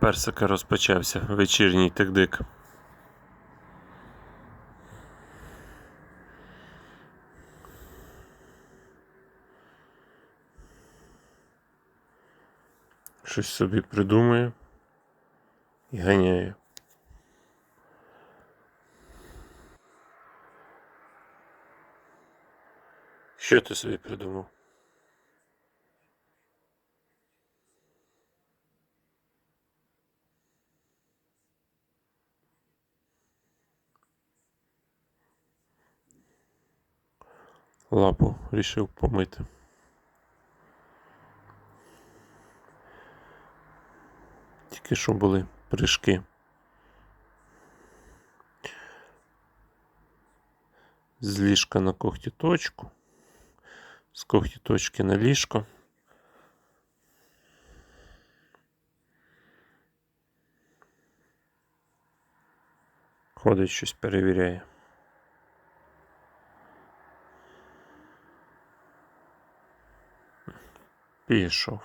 персика розпочався вечірній тик-дик. Щось собі придумує і ганяє. Що ти собі придумав? Лапу рішив помити. Тільки що були прыжки. З ліжка на когтіточку, з когтіточки на ліжко. Ходить щось перевіряє. Пішов.